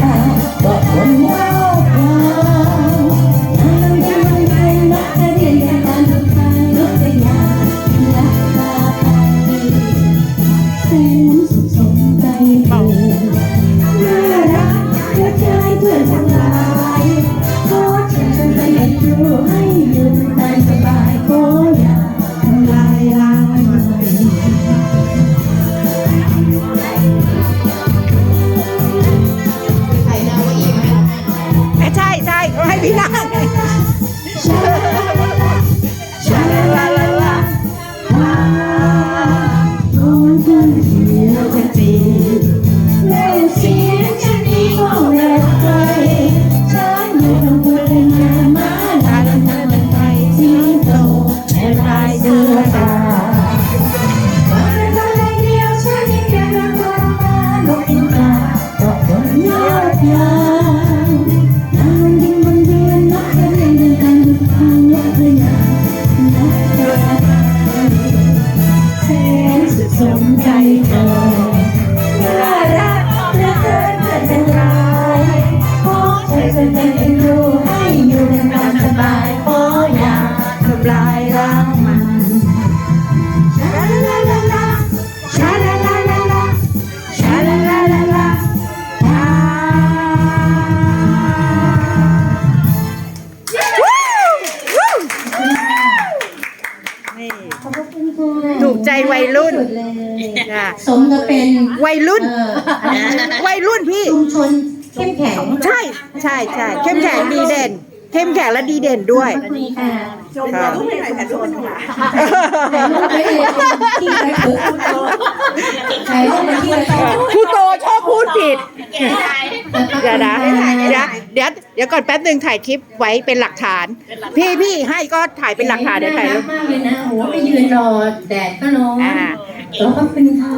ตาก็คนเล่า ช่เขาให้พี่นั่งชาชาลาลาลาลาคนเพื่อนเดียวกันดีแล้วเสี เธอน่ารักเหลือเกินเพื่อนทั้งหลายขอเชิญเป็นเป็นเอ็นดูให้อยู่ในตามสบายขออย่าทำลายล้างมัน ใจวัยรุ่นสุดเลยจ้ะสมกับเป็นวัยรุ่น เอ่ออะไรนะวัยรุ่นพี่ ชุมชนเข้มแข็งใช่ใช่ใช่เข้มแข็งดีเด่น เข้มแข็งและดีเด่นด้วยขอบคุณค่ะครับถ่ายรูปไว้เลยที่ไปเถอะถ่ายรูปไปที่ไปเถอะครูโตชอบพูดผิดเดี๋ยวนะเดี๋ยวเดี๋ยวเดี๋ยวก่อนแป๊บหนึ่งถ่ายคลิปไว้เป็นหลักฐาน พี่พี่ให้ก็ถ่ายเป็นหลักฐานเดี๋ยวถ่ายรูป มากเลยนะโหไปยืนรอแดดก็ร้อนอ่าขอบคุณค่ะ